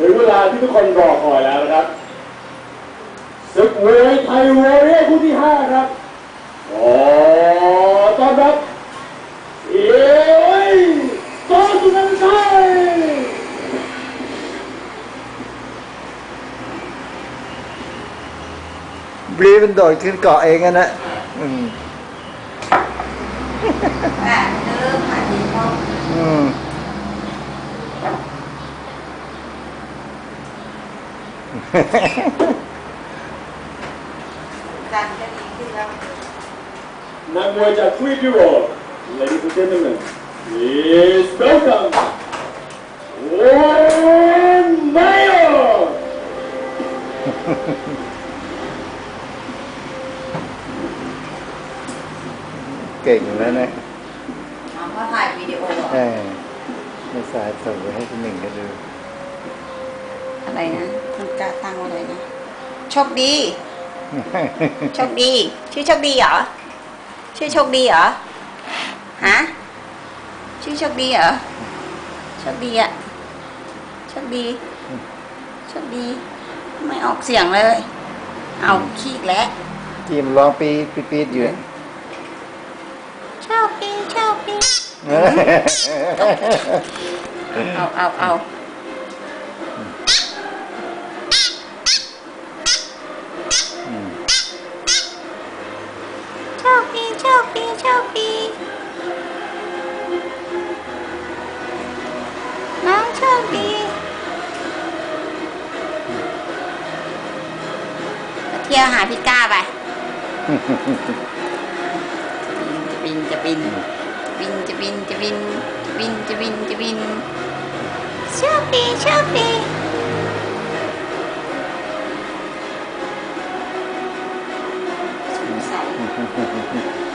ถึงเวลาที่ทุกคนรอคอยแล้วนะครับศึกมวยไทยวอริเอร์คู่ที่ห้าครับขอต้อนรับเอ้ยต่อสุนันชัยบรีมันโดดขึ้นเกาะเองอะนะอืมอะเริ่มหาดีพ่ออืม ดันก็ดีขึ้นแล้วนักมวยจากทวีปยุโรป Ladies and gentlemen please welcome Warren Mayer เก่งแล้วนะเอาเขาถ่ายวิดีโอเหรอเออไม่สายส่งไปให้คุณหนึ่งก็ดูอะไรนะคุณ กาตั้งอะไรนะ โชคดี โชคดี ชื่อโชคดีเหรอ ชื่อโชคดีเหรอ ฮะ ชื่อโชคดีเหรอ โชคดีอะโชคดี โชคดี ไม่ออกเสียงเลย เอาขี้อีกแล้วทีมร้องปีดปีดปีดอยู่โชคดีโชคดี เอาเอาเอาโชคดีโชคดี โชคดี น้องโชคดีไปเที่ยวหาพี่ก้าไป จะบินจะบินบินจะบินจะบินจะบินจะบินจะบินโชคดีโชคดีสงสัย